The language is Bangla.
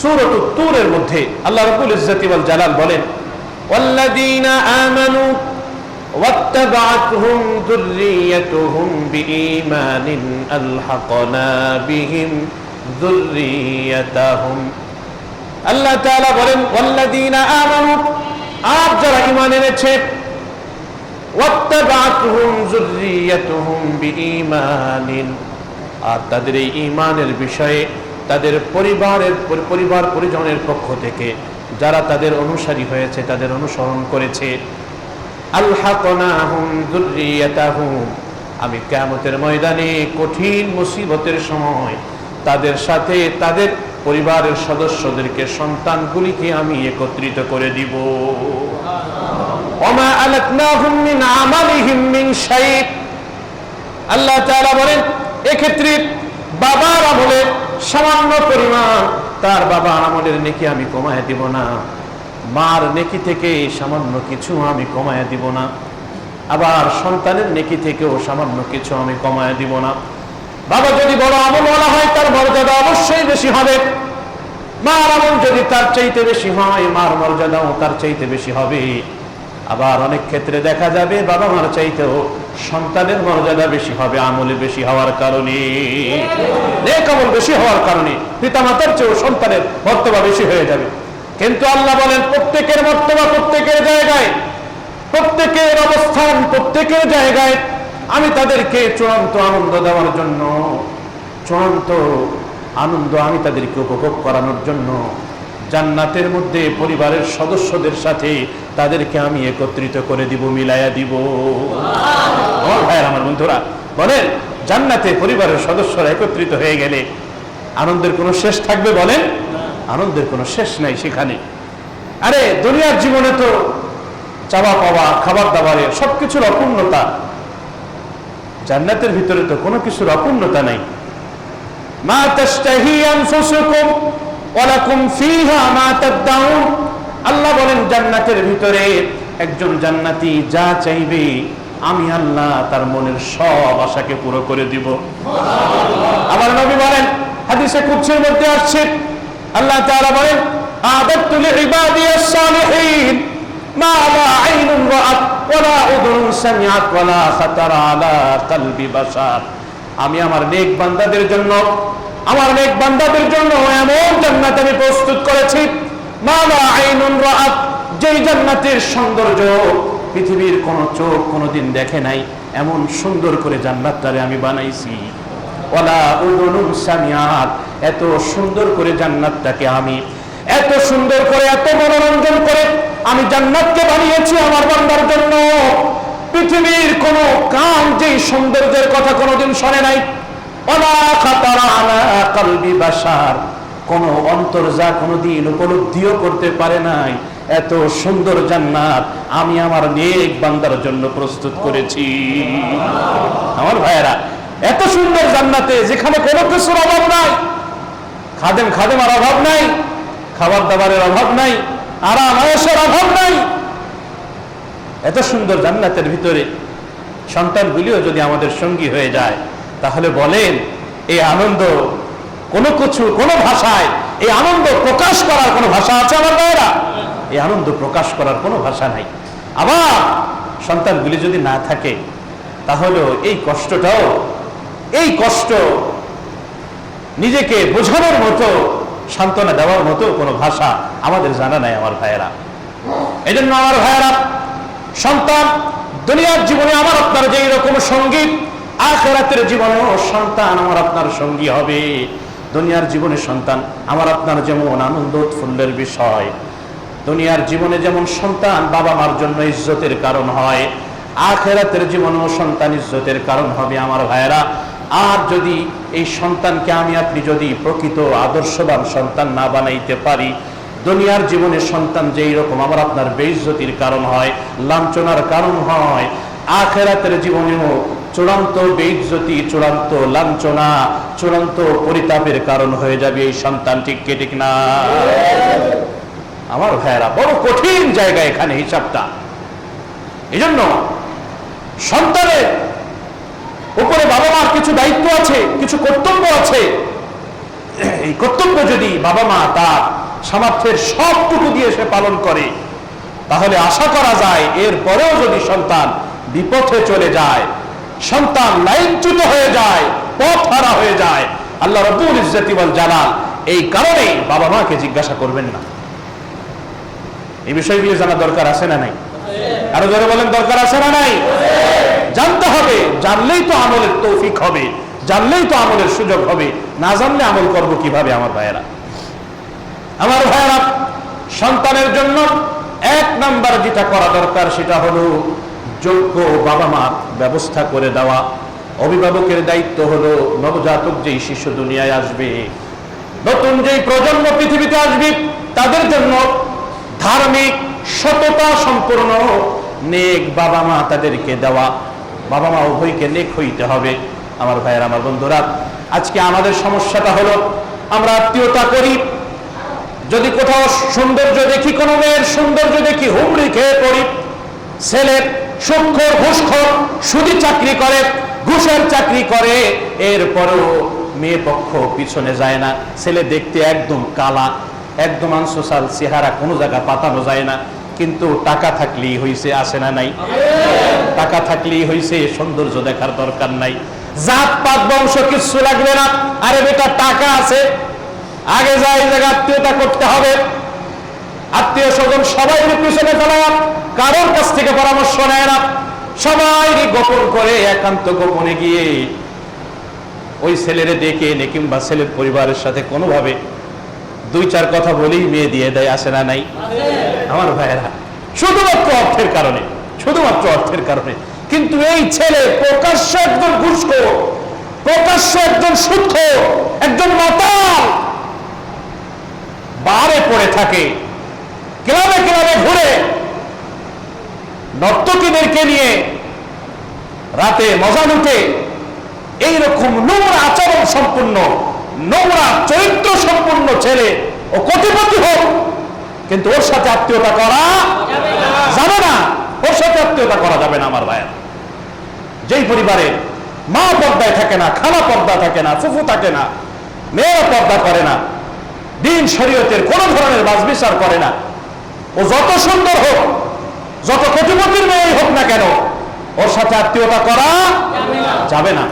সূরত তুরের মধ্যে আল্লাহ রাব্বুল ইজ্জতি ওয়াল জালাল বলেন ওয়াল্লাযীনা আমানু واتبعتهم ذريتهم بإيمان ألحقنا بهم ذريتهم আল্লাহ তাআলা বলেন ওয়াল্লাযীনা আমানু আর যারা ঈমান এনেছে ওয়াত্তাবাতুহুম যুররিয়াতুহুম বিঈমানিন আর তাদের এই ঈমানের বিষয়ে তাদের পরিবারের পরিবার পরিজনের পক্ষ থেকে যারা তাদের অনুসারী হয়েছে, তাদের অনুসরণ করেছে। আমি কিয়ামতের ময়দানে কঠিন মুসিবতের সময় তাদের সাথে তাদের পরিবারের সদস্যদেরকে সন্তানগুলিকে আমি একত্রিত করে দিব। আল্লাহ বলেন, এক্ষেত্রে বাবার আমলে সামান্য পরিমাণ তার বাবা আমলের নেকি আমি কমায় দিব না। মার নেকি থেকে সামান্য কিছু আমি কমায় দিব না। আবার সন্তানের নেকি থেকেও সামান্য কিছু আমি কমায় দিব না। বাবা যদি বড় আমলওয়ালা হয়, তার মর্যাদা অবশ্যই বেশি হবে। মার আমল যদি তার চাইতে বেশি হয়, মার মর্যাদাও তার চাইতে বেশি হবে। আবার অনেক ক্ষেত্রে দেখা যাবে বাবা মার চাইতেও সন্তানের মর্যাদা বেশি হবে আমলে বেশি হওয়ার কারণে। আমল বেশি হওয়ার কারণে পিতামাতার চেয়েও সন্তানের মর্তবা বেশি হয়ে যাবে। কিন্তু আল্লাহ বলেন প্রত্যেকের মর্তবা প্রত্যেকের জায়গায় প্রত্যেকের অবস্থান প্রত্যেকের জায়গায়। আমি তাদেরকে চূড়ান্ত আনন্দ দেওয়ার জন্য চূড়ান্ত আনন্দ আমি তাদেরকে উপভোগ করানোর জন্য জান্নাতের মধ্যে পরিবারের সদস্যদের সাথে তাদেরকে আমি একত্রিত করে দিব মিলাইয়া দিব। ভাইয়ের আমার বন্ধুরা বলেন জান্নাতে পরিবারের সদস্যরা একত্রিত হয়ে গেলে আনন্দের কোনো শেষ থাকবে বলেন? আনন্দের কোনো শেষ নাই সেখানে। আরে দুনিয়ার জীবনে তো চাওয়া পাওয়া খাবার দাবারের সবকিছুর অপূর্ণতা। জান্নাতের ভিতরে তো কোনো কিছুর অপূর্ণতা নাই। মা আনফুসুকুম আল্লাহ বলেন, জান্নাতের ভিতরে একজন জান্নাতি যা চাইবে, আমি আল্লাহ তার মনের সব আশাকে পুরো করে দিব। আমার নবী বলেন, হাদিসে কুদসির মধ্যে আসছে, আল্লাহ তাআলা বলেন আদাতু লিইবাদিয়াস সালিহিন মা লা আইনুন রাআত সামিআত খাতারা আলা বাশার। আমি আমার নেক বান্দাদের জন্য আমার নেক বান্দাদের জন্য এমন জান্নাত আমি প্রস্তুত করেছি। মা লা আইনুন রাআত, যেই জান্নাতের সৌন্দর্য পৃথিবীর কোন চোখ কোনোদিন দেখে নাই, এমন সুন্দর করে জান্নাতটারে আমি বানাইছি। ওলা উদুনুন এত সুন্দর করে জান্নাতটাকে আমি, এত সুন্দর করে, এত মনোরঞ্জন করে আমি জান্নাতকে বানিয়েছি আমার বান্দার জন্য। পৃথিবীর কোন কান যে সৌন্দর্যের কথা কোনোদিন শোনে নাই কোন অন্তর যা কোনোদিন উপলব্ধিও করতে পারে নাই। এত সুন্দর জান্নাত আমি আমার নেক বান্দার জন্য প্রস্তুত করেছি। আমার ভাইয়েরা, এত সুন্দর জান্নাতে যেখানে কোনো কিছুর অভাব নাই, খাদেম খাদেমার অভাব নাই খাবার দাবারের অভাব নাই, আরাম আয়েসের অভাব নাই। এত সুন্দর জান্নাতের ভিতরে সন্তানগুলিও যদি আমাদের সঙ্গী হয়ে যায় তাহলে বলেন, এই আনন্দ কোনো কিছু, কোনো ভাষায়, এই আনন্দ প্রকাশ করার কোনো ভাষা আছে আমার ভাইয়েরা? এই আনন্দ প্রকাশ করার কোনো ভাষা নাই। আবার সন্তানগুলি যদি না থাকে তাহলে এই কষ্টটাও, এই কষ্ট নিজেকে বোঝানোর মতো, সান্ত্বনা দেওয়ার মতো কোনো ভাষা আমাদের জানা নাই আমার ভাইয়েরা। এই জন্য আমার ভাইয়েরা, সন্তান, দুনিয়ার জীবনে আমার আপনার যে রকম সংগীত আখেরাতের জীবনেও সন্তান আমার আপনার সঙ্গী হবে। দুনিয়ার জীবনে সন্তান আমার আপনার যেমন আনন্দ উৎফুল্লের বিষয়। দুনিয়ার জীবনে যেমন সন্তান বাবা মার জন্য ইজ্জতের কারণ হয়, আখেরাতের জীবনেও সন্তান ইজ্জতের কারণ হবে আমার ভাইয়েরা। আর যদি এই সন্তানকে আমি আপনি যদি প্রকৃত আদর্শবান সন্তান না বানাইতে পারি, দুনিয়ার জীবনে সন্তান যেই রকম আমার আপনার বেইজ্জতির কারণ হয়, লাঞ্ছনার কারণ হয়, আখেরাতের জীবনেও চূড়ান্ত বেইজ্জতি, চূড়ান্ত লাঞ্ছনা, চূড়ান্ত পরিতাপের কারণ হয়ে যাবে এই সন্তান, ঠিক কে, ঠিক না? আমার ভাইয়েরা, বড় কঠিন জায়গা এখানে হিসাবটা। এই জন্য সন্তানের উপরে বাবা মার কিছু দায়িত্ব আছে, কিছু কর্তব্য আছে। এই কর্তব্য যদি বাবা মা তার সামর্থ্যের সবটুকু দিয়ে সে পালন করে, তাহলে আশা করা যায় এর পরেও যদি সন্তান বিপথে চলে যায় সন্তান লাইনচ্যুত হয়ে যায়, পথ হারা হয়ে যায়। আল্লাহ রব্বুল ইজ্জতি ওয়াল জালাল এই কারণেই বাবা মাকে জিজ্ঞাসা করবেন না। এই বিষয়গুলি জানা দরকার আছে না নাই? আরও জোরে বলেন, দরকার আছে না নাই? জানতে হবে, জানলেই তো আমলের তৌফিক হবে, জানলেই তো আমলের সুযোগ হবে। না জানলে আমল করব কীভাবে আমার ভাইয়েরা? আমার ভাইয়েরা, সন্তানের জন্য এক নাম্বার যেটা করা দরকার সেটা হলো যোগ্য বাবা মার ব্যবস্থা করে দেওয়া। অভিভাবকের দায়িত্ব হলো নবজাতক যেই শিশু দুনিয়ায় আসবে, নতুন যেই প্রজন্ম পৃথিবীতে আসবে, তাদের জন্য ধার্মিক সততা সম্পূর্ণ নেক বাবা মা তাদেরকে দেওয়া। বাবা মা উভয়কে নেক হইতে হবে। আমার ভাইয়ের, আমার বন্ধুরা, আজকে আমাদের সমস্যাটা হলো, আমরা আত্মীয়তা করি। যদি কোথাও সৌন্দর্য দেখি, কোনো মেয়ের সৌন্দর্য দেখি, হুমড়ি খেয়ে পড়ি ছেলে সুক্ষর ঘুষখোর, সুদি চাকরি করে, ঘুষের চাকরি করে, এরপরেও মেয়ে পক্ষ পিছনে যায় না, ছেলে দেখতে একদম কালা, একদম আনসোসাল চেহারা কোনো জায়গা পাতানো যায় না, কিন্তু টাকা থাকলেই হইছে, আসে না নাই। টাকা থাকলেই হইছে, সৌন্দর্য দেখার দরকার নাই। জাত, পাত, বংশ কিচ্ছু লাগবে না। আরে বেটা, টাকা আছে। আগে যাই জায়গা আত্মীয়তা করতে হবে। আত্মীয় স্বজন সবাই পিছনে ফেলা কারোর কাছ থেকে পরামর্শ নেয় না। সবাই গোপন করে একান্ত গোপনে গিয়ে ওই ছেলেরে ডেকে এনে কিংবা ছেলের পরিবারের সাথে কোনোভাবে দুই চার কথা বলেই মেয়ে দিয়ে দেয়, আসে না নাই? আমার ভাইয়েরা, শুধুমাত্র অর্থের কারণে, শুধুমাত্র অর্থের কারণে। কিন্তু এই ছেলে প্রকাশ্য একজন ঘুষখোর প্রকাশ্য একজন সুদখোর একজন মাতাল, বারে পড়ে থাকে, ক্লাবে ক্লাবে ঘুরে নর্তকীদেরকে নিয়ে রাতে মজা লুটে এইরকম নোংরা আচরণ সম্পূর্ণ, নোংরা চরিত্র সম্পূর্ণ ছেলে ও কোটিপতি হোক, কিন্তু ওর সাথে আত্মীয়তা করা যাবে না। ওর সাথে আত্মীয়তা করা যাবে না আমার ভাইয়ের। যেই পরিবারে মা পর্দায় থাকে না খানা পর্দা থাকে না, ফুফু থাকে না, মেয়েরা পর্দা করে না, দিন শরীয়তের কোন ধরনের বাজবিচার করে না। ও যত সুন্দর হোক যত কোটিপতির মেয়ে হোক না কেন ওর সাথে আত্মীয়তা করা যাবে না।